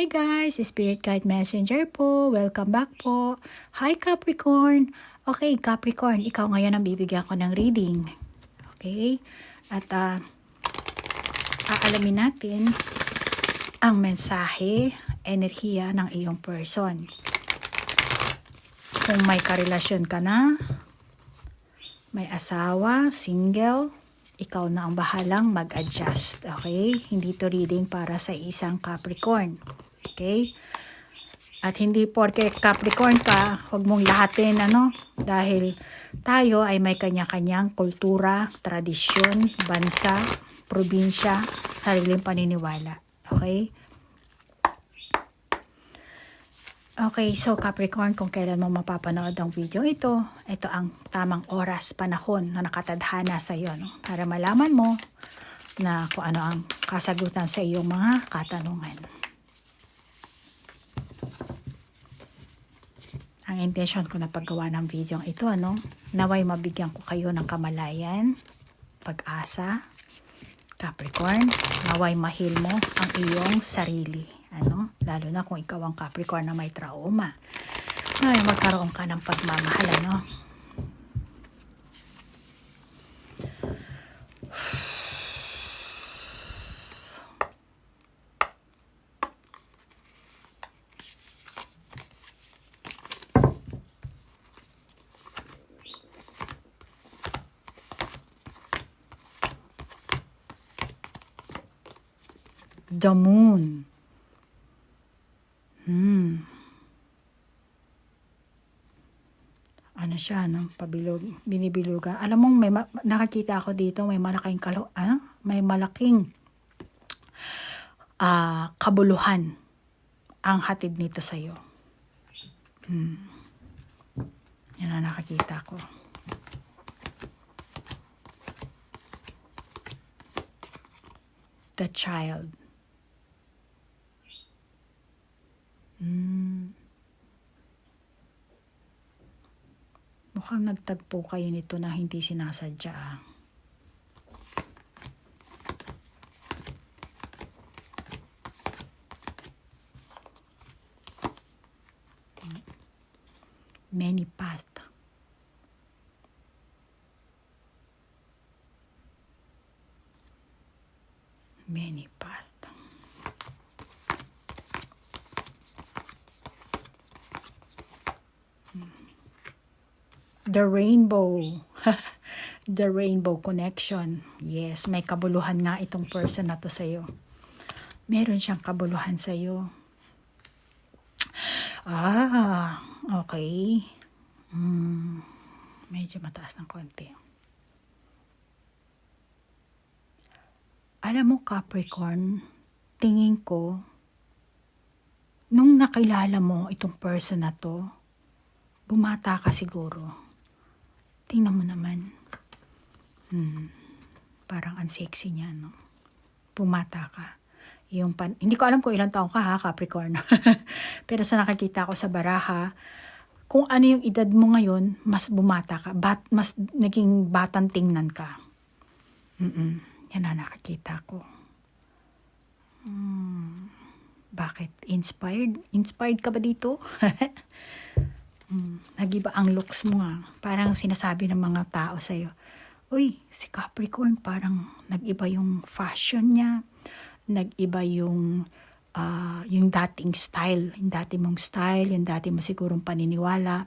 Hi guys, Spirit Guide Messenger po. Welcome back po. Hi Capricorn. Okay, Capricorn, ikaw ngayon ang bibigyan ko ng reading. Okay? At ah, aalamin natin ang mensahe, enerhiya ng iyong person. Kung may karelasyon ka na, may asawa, single, ikaw na ang bahalang mag-adjust. Okay? Hindi to reading para sa isang Capricorn. Okay? At hindi porke Capricorn ka, huwag mong lahatin, ano? Dahil tayo ay may kanya-kanyang kultura, tradisyon, bansa, probinsya, sariling paniniwala. Okay? Okay, so Capricorn, kung kailan mo mapapanood ang video ito, ito ang tamang oras, panahon na nakatadhana sa iyo, no? para malaman mo na kung ano ang kasagutan sa iyong mga katanungan. Ang intention ko na paggawa ng video ito, ano, naway mabigyan ko kayo ng kamalayan, pag-asa, Capricorn, naway mahil mo ang iyong sarili ano, lalo na kung ikaw ang Capricorn na may trauma. Ay, magkaroon ka ng pagmamahal, ano. The moon. Hmm. Ano siya, no? Pabilog, binibilugan. Alam mo, may ma- nakakita ako dito, may malaking kalo, ah, may malaking ah, kabuluhan ang hatid nito sa iyo. Hmm. Yan ang nakakita ko. The child. Hmm. Mukhang nagtagpo kayo nito na hindi sinasadya. ah. Many path. Many path. The rainbow. The rainbow connection. Yes, may kabuluhan nga itong person na to sa'yo. Meron siyang kabuluhan sa'yo. Ah, okay. Hmm, medyo mataas ng konti. Alam mo, Capricorn, tingin ko, nung nakilala mo itong person na to, bumata ka siguro. Tingnan mo naman. Hmm, parang ang sexy niya, no? Bumata ka. Yung pan hindi ko alam kung ilang taong ka ha, Capricorn. Pero sa nakakita ko sa baraha, kung ano yung edad mo ngayon, mas bumata ka. Bat, mas naging batang tingnan ka. Mm-mm. Yan na nakakita ko. Hmm. Bakit? Inspired? Inspired ka ba dito? Hmm, nagiba ang looks mo nga. Parang sinasabi ng mga tao sa'yo, Uy, si Capricorn parang nag-iba yung fashion niya. Nag-iba yung, ah, yung dating style. Yung dati mong style, yung dati mo sigurong paniniwala.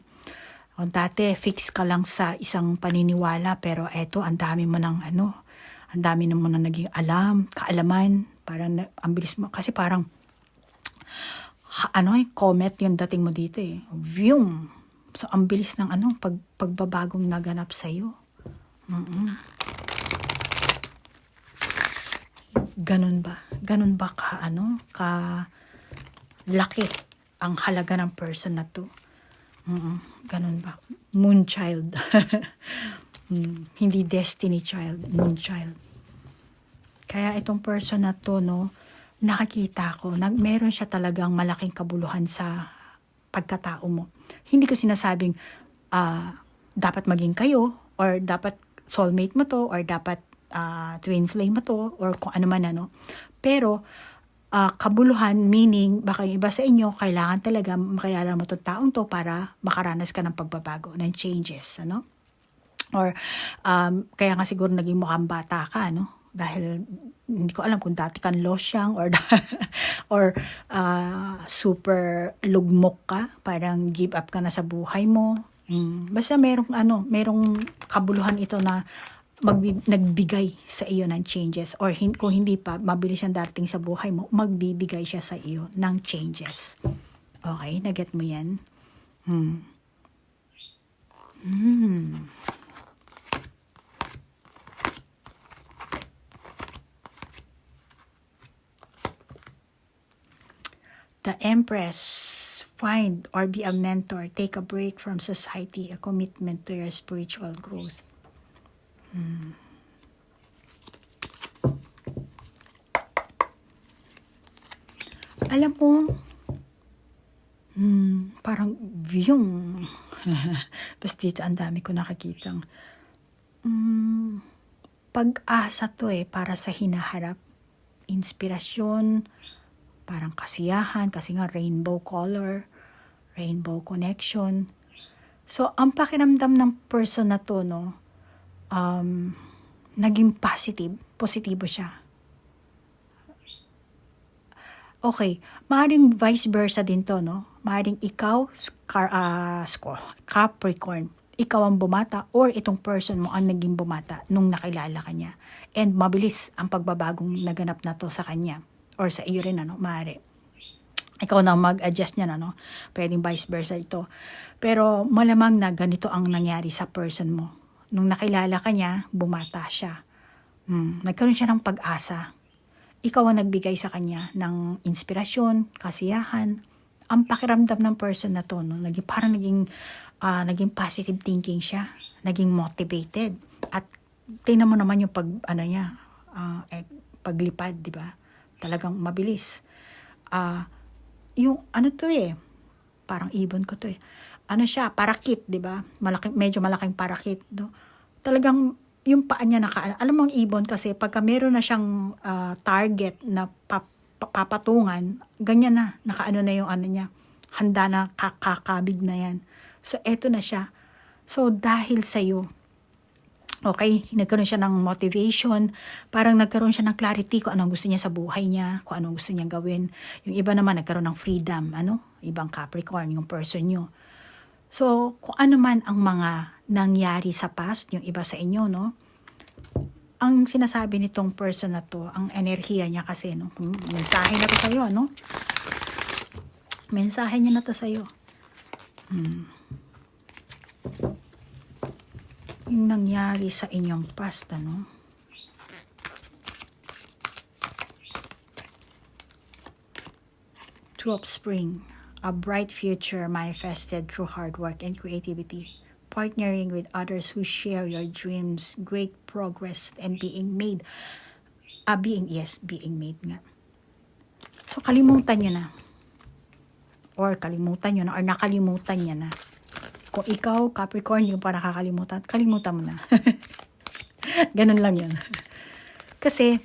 O dati, fix ka lang sa isang paniniwala. Pero eto, ang dami mo ng ano, ang dami mo na naging alam, kaalaman. Parang, ang bilis mo. Kasi parang, ano eh, comet yung dating mo dito eh. Vyum. So, ang bilis ng ano, pag, pagbabagong naganap sa'yo. Mm-mm. Ganun ba? Ganun ba ka, ano, ka laki ang halaga ng person na to? Mm-mm. Ganun ba? Moon child. Mm, hindi destiny child, moon child. Kaya itong person na to, no, nakakita ko, nag, meron siya talagang malaking kabuluhan sa pagkatao mo. Hindi ko sinasabing ah, dapat maging kayo or dapat soulmate mo to or dapat ah, twin flame mo to or kung ano man ano. Pero ah, kabuluhan, meaning baka yung iba sa inyo, kailangan talaga makilala mo itong taong to para makaranas ka ng pagbabago, ng changes, ano? Or, um, kaya nga siguro naging mukhang bata ka, no? Dahil hindi ko alam kung dati kang losyang or or ah, super lugmok ka, parang give up ka na sa buhay mo. Mm. Basta merong ano, merong kabuluhan ito na magbi- nagbigay sa iyo ng changes or hin- kung hindi pa mabilis siyang darating sa buhay mo, magbibigay siya sa iyo ng changes. Okay, naget mo 'yan? Hmm. Hmm. The Empress, find or be a mentor, take a break from society, a commitment to your spiritual growth. Hmm. Alam mo, hmm, parang yung, basta dito ang dami ko nakakitang, hmm, pag-asa to eh, para sa hinaharap. Inspirasyon, parang kasiyahan, kasi nga rainbow color, rainbow connection. So, ang pakiramdam ng person na to, no, um, naging positive, positibo siya. Okay, maaaring vice versa din to, no? Maaaring ikaw, Scar, ah, Sco- Capricorn, ikaw ang bumata or itong person mo ang naging bumata nung nakilala ka niya. And mabilis ang pagbabagong naganap na to sa kanya or sa iyo rin, ano, maaari. Ikaw na mag-adjust niya, ano? Pwedeng vice versa ito. Pero malamang na ganito ang nangyari sa person mo. Nung nakilala ka niya, bumata siya. Hmm, nagkaroon siya ng pag-asa ikaw ang nagbigay sa kanya ng inspirasyon, kasiyahan, ang pakiramdam ng person na to, no, naging, parang naging, ah, naging positive thinking siya, naging motivated. At tingnan mo naman yung pag, ano niya, ah, eh, paglipad, di ba? Talagang mabilis. Ah, yung, ano to eh, parang ibon ko to eh. Ano siya, parakit, di ba? Malaking, medyo malaking parakit, no? Talagang yung paa niya naka, alam mo ang ibon kasi pagka meron na siyang ah, target na pap- pa- papatungan, ganyan na, nakaano na yung ano niya, handa na kakakabig na yan. So, eto na siya. So, dahil sa'yo, okay, nagkaroon siya ng motivation, parang nagkaroon siya ng clarity kung anong gusto niya sa buhay niya, kung anong gusto niya gawin. Yung iba naman nagkaroon ng freedom, ano, ibang Capricorn, yung person nyo. So, kung ano man ang mga nangyari sa past, yung iba sa inyo, no? Ang sinasabi nitong person na to, ang enerhiya niya kasi, no? Hmm, Mensahe na to sa'yo, no? Mensahe niya na to sa'yo. Hmm. Yung nangyari sa inyong past, ano? Two of Spring, a bright future manifested through hard work and creativity, partnering with others who share your dreams, great progress, and being made. Ah, being, yes, being made nga. So, kalimutan nyo na. Or kalimutan nyo na, or nakalimutan niya na. Kung ikaw, Capricorn, yung para kakalimutan, kalimutan mo na. Ganun lang yun. Kasi,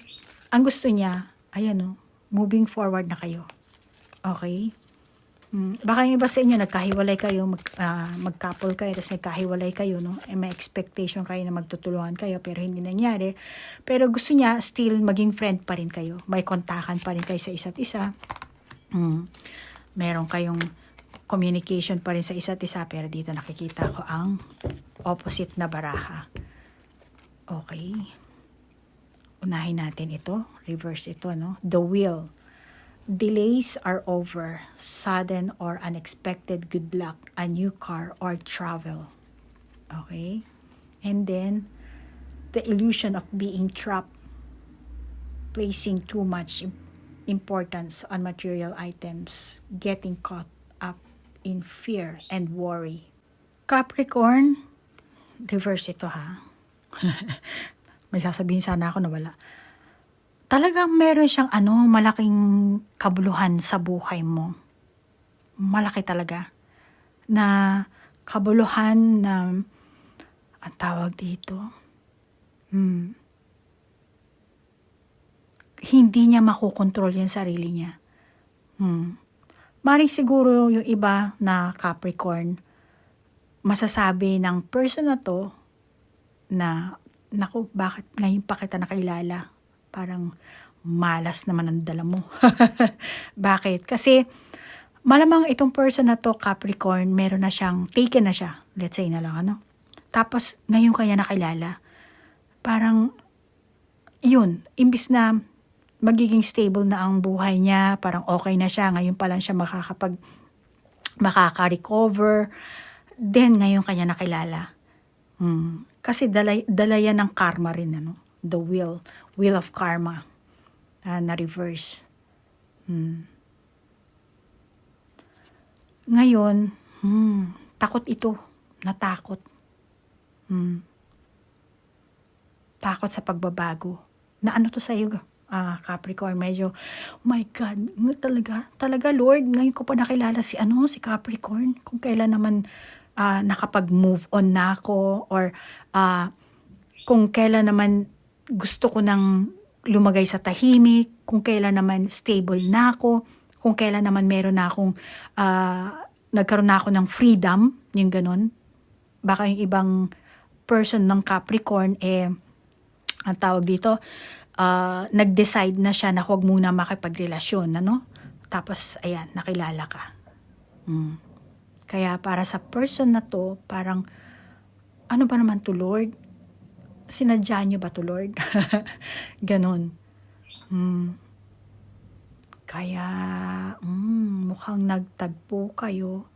ang gusto niya, ayan o, moving forward na kayo. Okay? Mm, baka yung iba sa inyo, nagkahiwalay kayo, mag, ah, mag-couple kayo, tapos nagkahiwalay kayo, no? Eh, may expectation kayo na magtutulungan kayo, pero hindi nangyari. Pero gusto niya, still, maging friend pa rin kayo. May kontakan pa rin kayo sa isa't isa. Mm. Meron kayong communication pa rin sa isa't isa, pero dito nakikita ko ang opposite na baraha. Okay. Unahin natin ito. Reverse ito, no? The will. Delays are over. Sudden or unexpected good luck, a new car or travel. Okay? And then, the illusion of being trapped, placing too much im- importance on material items, getting caught in fear and worry. Capricorn, reverse ito ha. May sasabihin sana ako na wala talagang meron siyang ano, malaking kabuluhan sa buhay mo. Malaki talaga. Na kabuluhan na, ang tawag dito, hmm, hindi niya makokontrol yung sarili niya. Hmm. Maring siguro yung iba na Capricorn, masasabi ng person na to na, naku, bakit ngayon pa kita nakilala? Parang malas naman ang dala mo. bakit? Kasi malamang itong person na to, Capricorn, meron na siyang, taken na siya. Let's say na lang, ano? Tapos, ngayon kaya nakilala. Parang, yun, imbis na magiging stable na ang buhay niya, parang okay na siya, ngayon pa lang siya makakapag, makaka-recover, then ngayon kanya nakilala. Hmm. Kasi dala, dala ng karma rin, ano? The will, will of karma, ah, na reverse. Hmm. Ngayon, hmm, takot ito, natakot. Hmm. Takot sa pagbabago. Na ano to sa'yo, ah, Capricorn, medyo, my God, talaga, talaga Lord, ngayon ko pa nakilala si ano, si Capricorn, kung kailan naman ah, nakapag-move on na ako, or ah, kung kailan naman gusto ko nang lumagay sa tahimik, kung kailan naman stable na ako, kung kailan naman meron na akong, ah, nagkaroon na ako ng freedom, yung ganun. Baka yung ibang person ng Capricorn, eh, ang tawag dito, ah, nag-decide na siya na huwag muna makipagrelasyon, ano? Tapos, ayan, nakilala ka. Mm. Kaya para sa person na to, parang, ano ba naman to, Lord? Sinadya niyo ba to, Lord? Ganon. Mm. Kaya, mm, mukhang nagtagpo kayo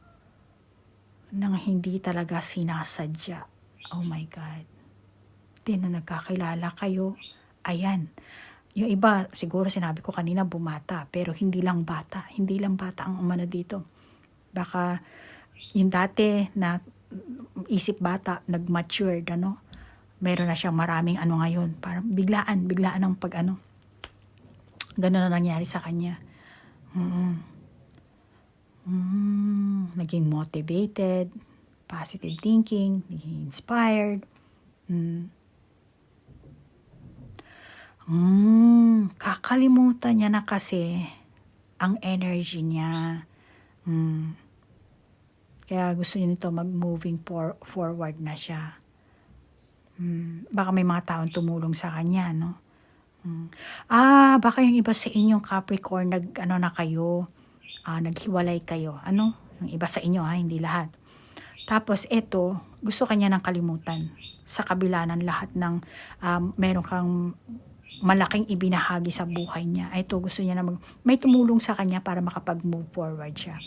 nang hindi talaga sinasadya. Oh my God. Di na nagkakilala kayo. Ayan. Yung iba, siguro sinabi ko kanina bumata, pero hindi lang bata. Hindi lang bata ang umano dito. Baka yung dati na isip bata, nag-matured, ano, meron na siyang maraming ano ngayon. Parang biglaan, biglaan ang pag ano. Ganun na nangyari sa kanya. Mm. Mm, naging motivated, positive thinking, naging inspired. Mm. Mm, kakalimutan niya na kasi ang energy niya. Mm. Kaya gusto niya nito mag-moving for, forward na siya. Mm. Baka may mga taong tumulong sa kanya, no? Mm. Ah, baka yung iba sa inyong Capricorn, nag, ano na kayo, ah, naghiwalay kayo. Ano? Yung iba sa inyo, ha? Hindi lahat. Tapos, eto, gusto kanya ng kalimutan. Sa kabila ng lahat ng um, meron kang malaking ibinahagi sa buhay niya. Ito, gusto niya na mag, may tumulong sa kanya para makapag-move forward siya.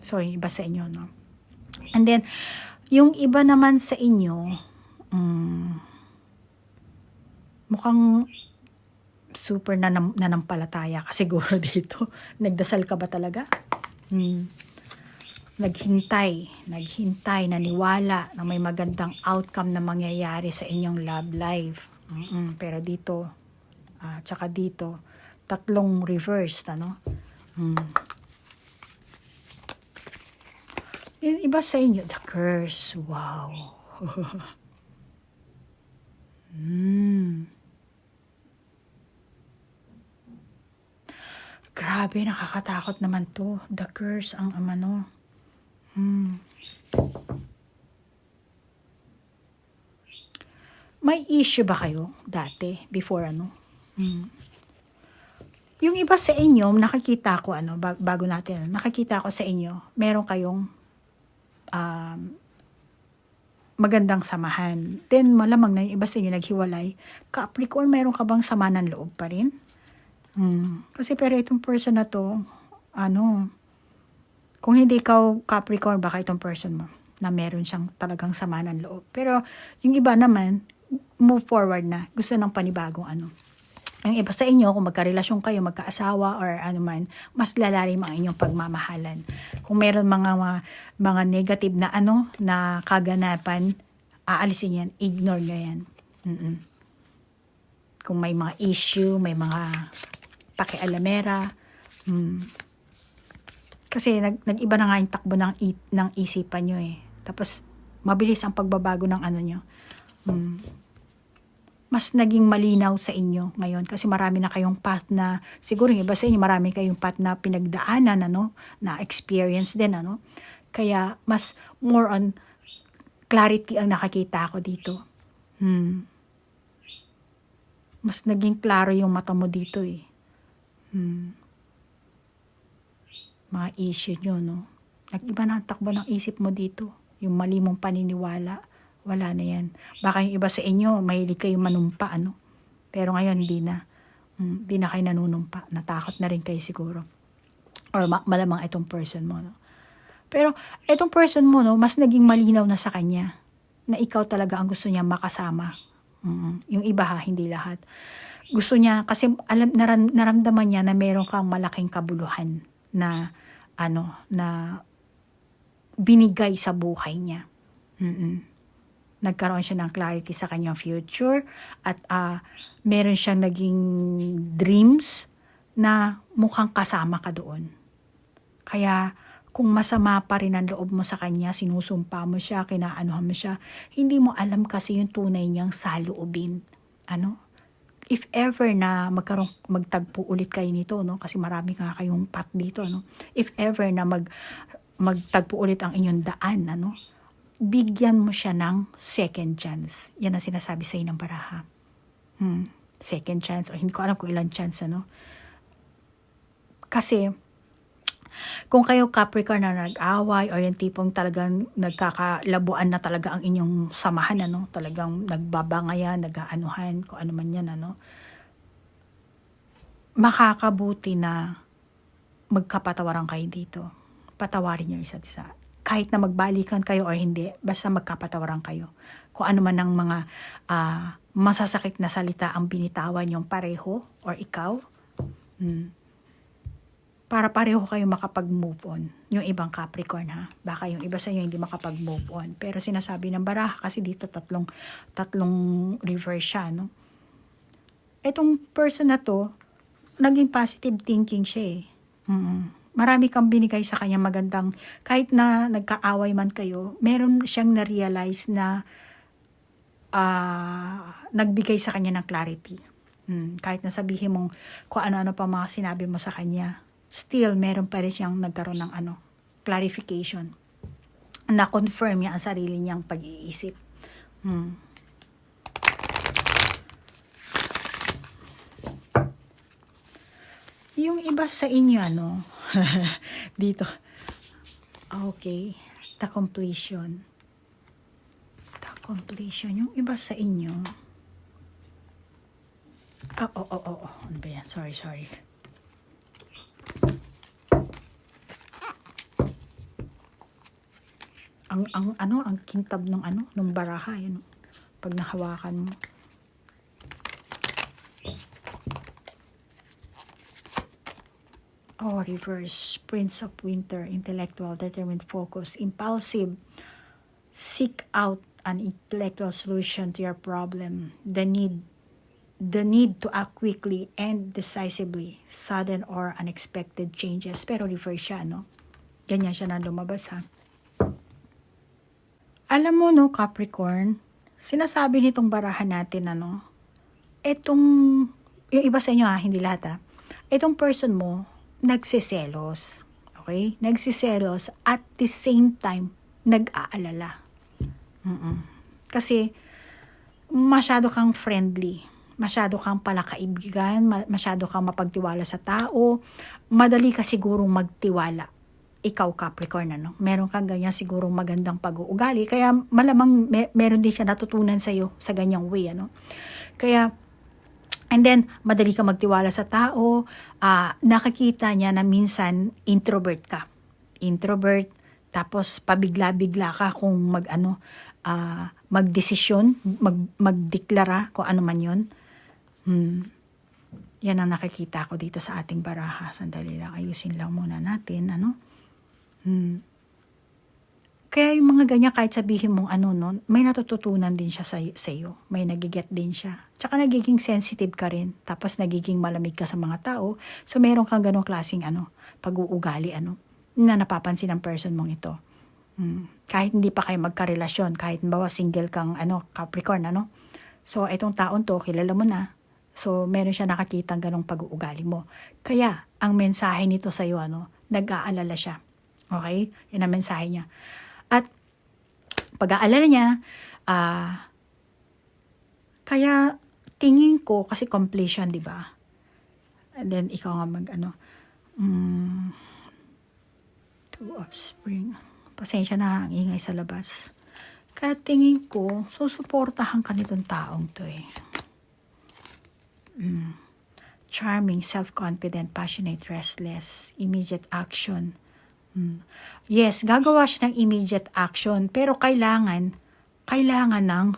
So, yung iba sa inyo, no? And then, yung iba naman sa inyo, um, mukhang super nanam, nanampalataya ka siguro dito. Nagdasal ka ba talaga? Hmm. Naghintay, naghintay, naniwala na may magandang outcome na mangyayari sa inyong love life. Mm-mm. Pero dito, ah, tsaka dito, tatlong reverse, ano? Hmm. Yung iba sa inyo, the curse. Wow. hmm. Grabe, nakakatakot naman to. The curse, ang amano. Hmm. May issue ba kayo dati, before ano? Hmm. Yung iba sa inyo, nakikita ko ano, bag- bago natin, nakikita ko sa inyo, meron kayong um, magandang samahan. Then, malamang na yung iba sa inyo naghiwalay. Capricorn, meron ka bang sama ng loob pa rin? Hmm. Kasi pero itong person na to, ano, kung hindi ikaw Capricorn, baka itong person mo na meron siyang talagang sama ng loob. Pero yung iba naman, move forward na. Gusto ng panibagong ano. Yung iba sa inyo, kung magkarelasyon kayo, magkaasawa or ano man, mas lalalim ang inyong pagmamahalan. Kung meron mga, mga, mga negative na ano, na kaganapan, aalisin yan, ignore nyo yan. Mm-mm. Kung may mga issue, may mga pakialamera, mm, kasi nag, nag-iba na nga yung takbo ng, ng isipan nyo eh. Tapos, mabilis ang pagbabago ng ano nyo. Mm. Mas naging malinaw sa inyo ngayon kasi marami na kayong path na siguro yung iba sa inyo marami kayong path na pinagdaanan ano na experience din ano. Kaya mas more on clarity ang nakakita ko dito. Hmm. mas naging klaro yung mata mo dito eh. Hmm. mga issue nyo no? Nag-iba na ang takbo ng isip mo dito yung mali mong paniniwala wala na yan. Baka yung iba sa inyo, mahilig kayo manumpa, ano? Pero ngayon, hindi na. Mm, Hindi na kayo nanunumpa. Natakot na rin kayo siguro. Or ma- malamang itong person mo, no? Pero itong person mo, no, mas naging malinaw na sa kanya na ikaw talaga ang gusto niya makasama. Mm, Yung iba ha, hindi lahat. Gusto niya, kasi alam, naram, naramdaman niya na meron kang malaking kabuluhan na, ano, na binigay sa buhay niya. Mm-mm nagkaroon siya ng clarity sa kanyang future at uh, meron siyang naging dreams na mukhang kasama ka doon. Kaya kung masama pa rin ang loob mo sa kanya, sinusumpa mo siya, kinaanuhan mo siya, hindi mo alam kasi yung tunay niyang saloobin. Ano? If ever na magkaroon, magtagpo ulit kayo nito, no? kasi marami nga kayong pat dito, no? if ever na mag, magtagpo ulit ang inyong daan, ano? Bigyan mo siya ng second chance. Yan ang sinasabi sa ng baraha. Hmm, second chance, o hindi ko alam kung ilang chance, ano. Kasi, kung kayo Capricorn na nag-away or yung tipong talagang nagkakalabuan na talaga ang inyong samahan, ano, talagang nagbabangayan, nag-aanuhan, kung ano man yan, ano, makakabuti na magkapatawaran kayo dito. Patawarin niyo isa't isa kahit na magbalikan kayo o hindi, basta magkapatawaran kayo. Kung ano man ang mga uh, masasakit na salita ang binitawan yung pareho or ikaw, hmm, para pareho kayo makapag-move on. Yung ibang Capricorn ha. Baka yung iba sa inyo hindi makapag-move on. Pero sinasabi ng baraha kasi dito tatlong, tatlong reverse siya. No? Etong person na to, naging positive thinking siya eh. Mm-hmm marami kang binigay sa kanya magandang, kahit na nagkaaway man kayo, meron siyang na-realize na uh, nagbigay sa kanya ng clarity. Hmm, kahit na sabihin mong kung ano-ano pa mga sinabi mo sa kanya, still meron pa rin siyang nagkaroon ng ano, clarification. Na-confirm niya ang sarili niyang pag-iisip. Hmm. Yung iba sa inyo, ano, dito. Okay. The completion. The completion. Yung iba sa inyo. Oh, oh, oh, oh. Ano ba yan? Sorry, sorry. Ang, ang, ano, ang kintab ng ano, ng baraha, yun. Pag nahawakan mo. Oh, reverse. Prince of Winter, intellectual, determined, focus, impulsive. Seek out an intellectual solution to your problem. The need the need to act quickly and decisively, sudden or unexpected changes. Pero reverse siya, no? Ganyan siya na lumabas, ha? Alam mo, no, Capricorn, sinasabi nitong barahan natin, ano, etong, yung iba sa inyo, ha, hindi lahat, ha, etong person mo, nagsiselos. Okay? Nagsiselos at the same time, nag-aalala. Mm-mm. Kasi, masyado kang friendly. Masyado kang palakaibigan, masyado kang mapagtiwala sa tao, madali ka sigurong magtiwala. Ikaw, Capricorn, ano? Meron kang ganyan sigurong magandang pag-uugali. Kaya malamang may, meron din siya natutunan sa'yo sa ganyang way, ano? Kaya, And then, madali ka magtiwala sa tao. Uh, nakakita niya na minsan introvert ka. Introvert, tapos pabigla-bigla ka kung mag ano, uh, magdesisyon, mag, magdeklara kung ano man yun. Hmm. Yan ang nakikita ko dito sa ating baraha. Sandali lang, ayusin lang muna natin. Ano? Hmm. Kaya yung mga ganyan, kahit sabihin mong ano nun, may natututunan din siya sa, sa iyo. May nagiget din siya. Tsaka nagiging sensitive ka rin. Tapos nagiging malamig ka sa mga tao. So meron kang ganong klaseng ano, pag-uugali ano, na napapansin ng person mong ito. Hmm. Kahit hindi pa kayo magkarelasyon, kahit bawa single kang ano, Capricorn, ano, So, itong taon to, kilala mo na. So, meron siya nakakitang ganong pag-uugali mo. Kaya, ang mensahe nito sa iyo, ano, nag-aalala siya. Okay? Yan ang mensahe niya. At, pag-aalala niya, ah, kaya, tingin ko, kasi completion, di ba? And then, ikaw nga mag, ano, mm, two of spring. Pasensya na, ang ingay sa labas. Kaya tingin ko, susuportahan ka nitong taong to eh. Mm. Charming, self-confident, passionate, restless, immediate action. Mm. Yes, gagawa siya ng immediate action, pero kailangan, kailangan ng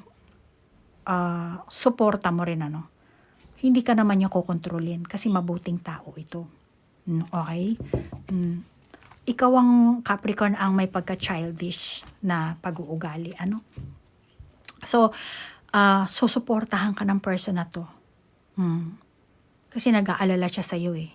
ah, suporta mo rin ano. Hindi ka naman niya kukontrolin kasi mabuting tao ito. Mm, okay? Mm. Ikaw ang Capricorn ang may pagka-childish na pag-uugali. Ano? So, ah susuportahan ka ng person na to. Mm. Kasi nag-aalala siya sa iyo eh.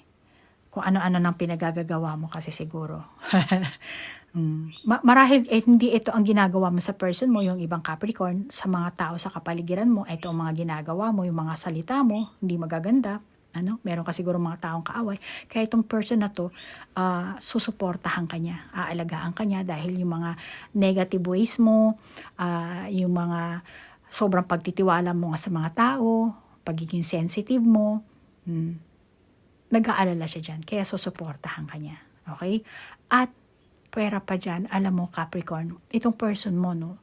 Kung ano-ano nang pinagagagawa mo kasi siguro. mm. Ma- marahil eh, hindi ito ang ginagawa mo sa person mo, yung ibang Capricorn, sa mga tao sa kapaligiran mo, ito ang mga ginagawa mo, yung mga salita mo, hindi magaganda. Ano? Meron ka siguro mga taong kaaway. Kaya itong person na to, ah, susuportahan ka niya, aalagaan ka niya dahil yung mga negative ways mo, ah, yung mga sobrang pagtitiwala mo sa mga tao, pagiging sensitive mo, hmm, nag-aalala siya dyan. Kaya susuportahan ka niya. Okay? At pwera pa dyan, alam mo Capricorn, itong person mo, no,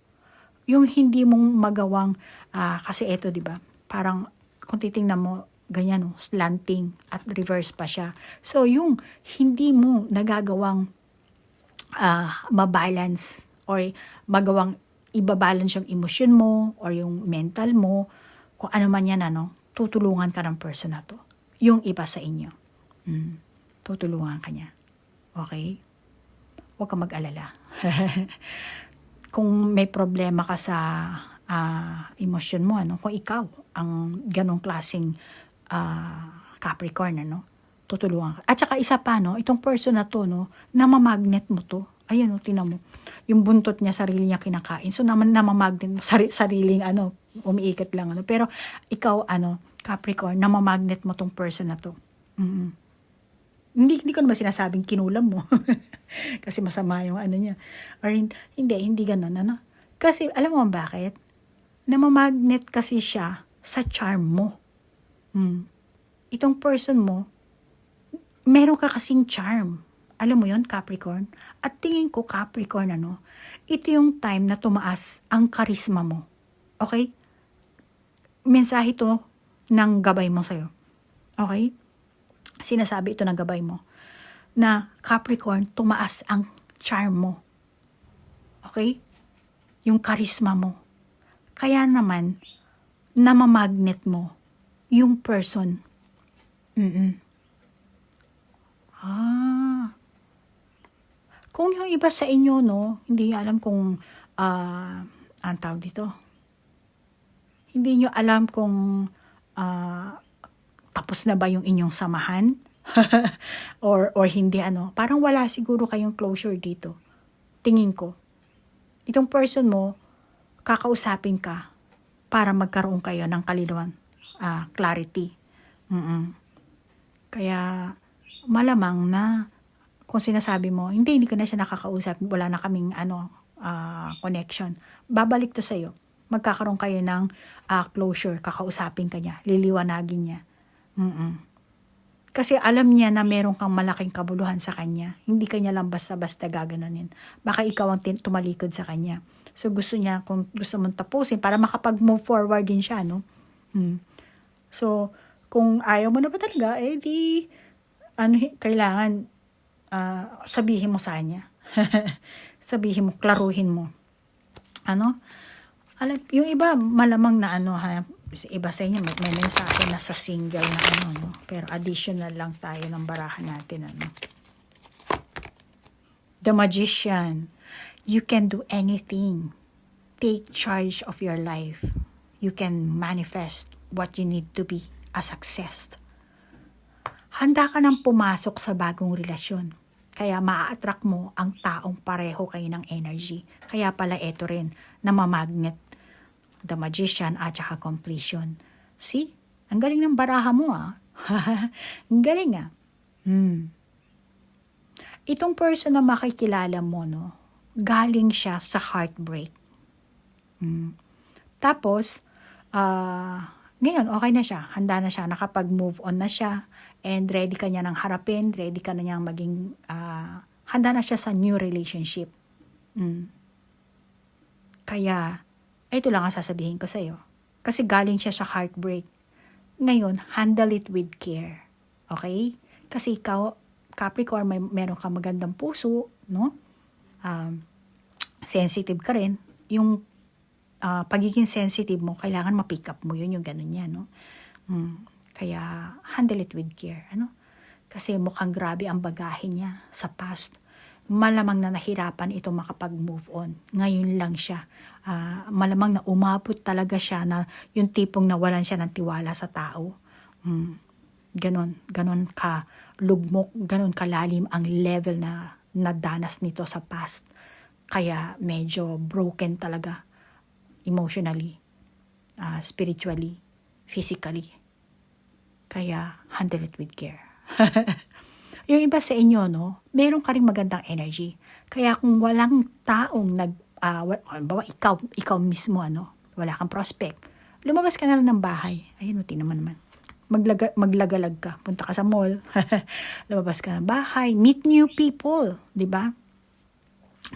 yung hindi mong magawang, ah, kasi eto, di ba, parang kung titingnan mo, ganyan, no, slanting at reverse pa siya. So, yung hindi mo nagagawang ah, mabalance or magawang ibabalance yung emosyon mo or yung mental mo, kung ano man yan, ano, tutulungan ka ng person na to. Yung iba sa inyo. Mm, tutulungan ka niya. Okay? Huwag ka mag-alala. kung may problema ka sa ah, emosyon mo, ano, kung ikaw ang ganong klaseng ah, Capricorn, ano, tutulungan ka. At saka isa pa, no, itong person na to, no, namamagnet mo to. Ayan, no, tinan mo. Yung buntot niya, sarili niya kinakain. So, naman namamagnet mo, sari, sariling, ano, umiikot lang, ano. Pero, ikaw, ano, Capricorn, namamagnet mo tong person na to. mm Hindi, hindi ko naman sinasabing kinulam mo. Kasi masama yung ano niya. Or hin- hindi, hindi ganun, ano. Kasi, alam mo bakit? Namamagnet kasi siya sa charm mo. Mm. Itong person mo, meron ka kasing charm. Alam mo yon Capricorn? At tingin ko, Capricorn, ano, ito yung time na tumaas ang karisma mo. Okay? Mensahe to ng gabay mo sa'yo. Okay? Sinasabi ito ng gabay mo na Capricorn, tumaas ang charm mo. Okay? Yung karisma mo. Kaya naman, namamagnet mo yung person. Mm Ah. Kung yung iba sa inyo, no, hindi alam kung, ah, ang tawag dito, hindi nyo alam kung ah, tapos na ba yung inyong samahan? or, or hindi ano, parang wala siguro kayong closure dito. Tingin ko. Itong person mo, kakausapin ka para magkaroon kayo ng kalinawan, ah, clarity. Mm-mm. Kaya, malamang na kung sinasabi mo, hindi, hindi ko na siya nakakausap, wala na kaming ano, ah, connection. Babalik to sa'yo. Magkakaroon kayo ng ah, closure, kakausapin ka niya, liliwanagin niya. Mm-mm. Kasi alam niya na meron kang malaking kabuluhan sa kanya. Hindi kanya lang basta-basta gaganunin. Baka ikaw ang tumalikod sa kanya. So gusto niya, kung gusto mong tapusin, para makapag-move forward din siya, no? Mm. So, kung ayaw mo na ba talaga, eh di, ano, kailangan ah, sabihin mo sa kanya. sabihin mo, klaruhin mo. Ano? Alam, yung iba, malamang na ano ha, iba sa inyo, may, may mensahe na sa single na ano, no? Pero additional lang tayo ng barahan natin, ano. The Magician. You can do anything. Take charge of your life. You can manifest what you need to be a success. Handa ka nang pumasok sa bagong relasyon. Kaya maa-attract mo ang taong pareho kayo ng energy. Kaya pala ito rin, namamagnet the magician at saka completion. See? Ang galing ng baraha mo ah. ang galing ah. Hmm. Itong person na makikilala mo, no, galing siya sa heartbreak. Hmm. Tapos, ah, ngayon, okay na siya. Handa na siya. Nakapag-move on na siya. And ready ka niya ng harapin. Ready ka na niyang maging, ah, handa na siya sa new relationship. Mm. Kaya, ito lang ang sasabihin ko sa'yo. Kasi galing siya sa heartbreak. Ngayon, handle it with care. Okay? Kasi ikaw, Capricorn, may, meron ka magandang puso, no? Um, sensitive ka rin. Yung ah, pagiging sensitive mo, kailangan ma-pick up mo yun, yung ganun niya, no? Mm, kaya, handle it with care, ano? Kasi mukhang grabe ang bagahe niya sa past. Malamang na nahirapan ito makapag-move on. Ngayon lang siya. Ah, malamang na umabot talaga siya na yung tipong nawalan siya ng tiwala sa tao. Mm, ganon, ganon ka lugmok, ganon kalalim ang level na nadanas nito sa past. Kaya medyo broken talaga emotionally, ah, spiritually, physically. Kaya handle it with care. yung iba sa inyo, no, meron ka rin magandang energy. Kaya kung walang taong nag, wa- halimbawa, ikaw, ikaw mismo, ano, wala kang prospect, lumabas ka na lang ng bahay. Ayun, tingnan mo naman. Maglaga, maglagalag ka. Punta ka sa mall. lumabas ka ng bahay. Meet new people. di ba?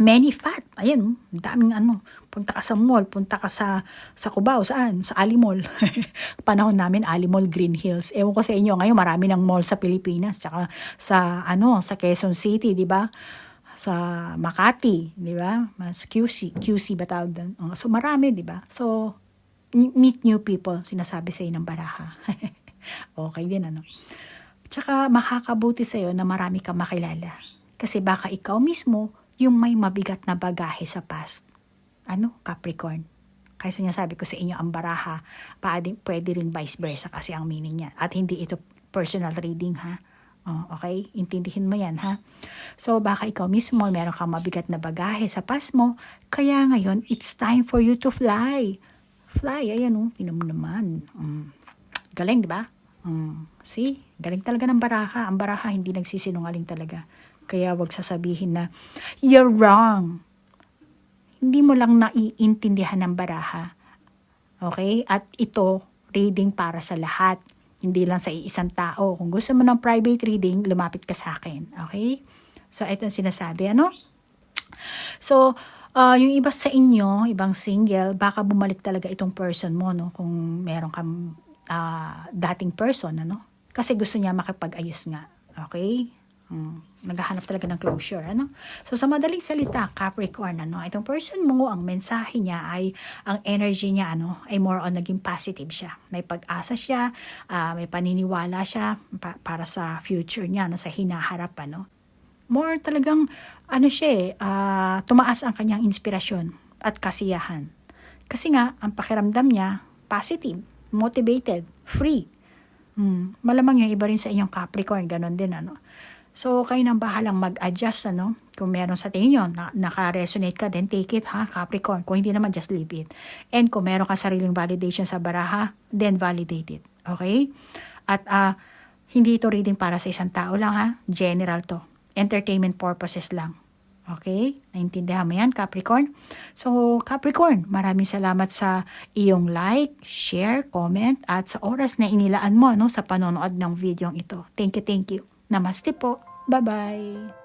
Many fat. Ang daming ano. Punta ka sa mall, punta ka sa sa Cubao, saan? Sa Ali Mall. Panahon namin, Ali Mall, Green Hills. Ewan ko sa inyo, ngayon marami ng mall sa Pilipinas. Tsaka sa, ano, sa Quezon City, di ba? Sa Makati, di ba? Mas QC, QC ba tawag doon? Oh, so marami, di ba? So, meet new people, sinasabi sa ng baraha. okay din, ano? Tsaka makakabuti sa'yo na marami kang makilala. Kasi baka ikaw mismo yung may mabigat na bagahe sa past. Ano? Capricorn. Kaya sinasabi ko sa inyo, ang baraha, pwede rin vice versa kasi ang meaning niya. At hindi ito personal reading, ha? Oh, okay? Intindihin mo yan, ha? So, baka ikaw mismo, meron kang mabigat na bagahe sa past mo. Kaya ngayon, it's time for you to fly. Fly, ayan, oh. Tinan naman. Mm. Galing, di ba? Mm. See? Galing talaga ng baraha. Ang baraha, hindi nagsisinungaling talaga. Kaya wag sasabihin na, you're wrong. Hindi mo lang naiintindihan ng baraha. Okay? At ito, reading para sa lahat. Hindi lang sa isang tao. Kung gusto mo ng private reading, lumapit ka sa akin. Okay? So, ito ang sinasabi. Ano? So, ah, yung iba sa inyo, ibang single, baka bumalik talaga itong person mo, no? Kung meron kang ah, dating person, ano? Kasi gusto niya makipag-ayos nga. Okay? Hmm, naghahanap talaga ng closure, ano? So, sa madaling salita, Capricorn, ano? Itong person mo, ang mensahe niya ay, ang energy niya, ano? Ay more on naging positive siya. May pag-asa siya, ah, may paniniwala siya pa- para sa future niya, no? Sa hinaharap, ano? more talagang ano siya ah, tumaas ang kanyang inspirasyon at kasiyahan. Kasi nga, ang pakiramdam niya, positive, motivated, free. Hmm, malamang yung iba rin sa inyong Capricorn, ganon din ano. So, kayo nang bahalang mag-adjust, ano? Kung meron sa tingin nyo, na, naka-resonate ka, then take it, ha, Capricorn. Kung hindi naman, just leave it. And kung meron ka sariling validation sa baraha, then validate it. Okay? At ah, hindi ito reading para sa isang tao lang, ha? General to. Entertainment purposes lang. Okay? Naintindihan mo yan, Capricorn? So, Capricorn, maraming salamat sa iyong like, share, comment, at sa oras na inilaan mo no, sa panonood ng video ito. Thank you, thank you. Namaste po. Bye-bye.